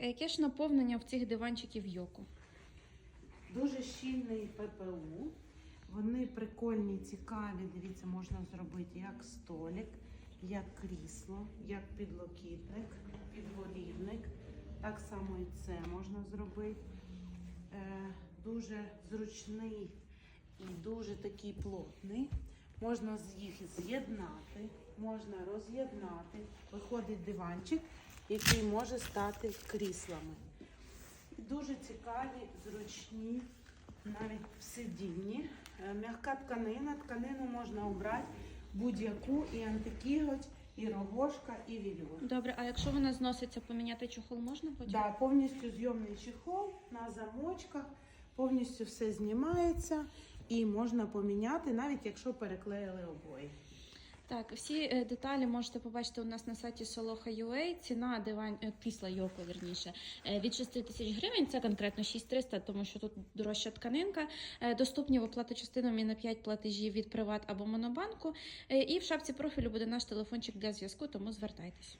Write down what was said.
а яке ж наповнення в цих диванчиків йоко? Дуже щільний ППУ. Вони прикольні, цікаві. Дивіться, можна зробити як столик, як крісло, як підлокітник, підголівник. Так само і це можна зробити. Е, дуже зручний і дуже такий плотний. Можна їх з'єднати, можна роз'єднати. Виходить диванчик, який може стати кріслами. Дуже цікаві, зручні, навіть в сидінні. Е, М'яка тканина, тканину можна обрати будь-яку, і антикіготь, і рогошка, і вільйот. Добре, а якщо вона зноситься, поміняти чохол можна потім? Да, повністю зйомний чехол на замочках, повністю все знімається і можна поміняти, навіть якщо переклеїли обої. Так, всі е, деталі можете побачити у нас на сайті Soloha.ua. Ціна диван кисла Йоко, вірніше, е, від 6 тисяч гривень. Це конкретно 6300, тому що тут дорожча тканинка. Е, Доступні в оплату частинами на 5 платежів від Приват або Монобанку. Е, І в шапці профілю буде наш телефончик для зв'язку, тому звертайтесь.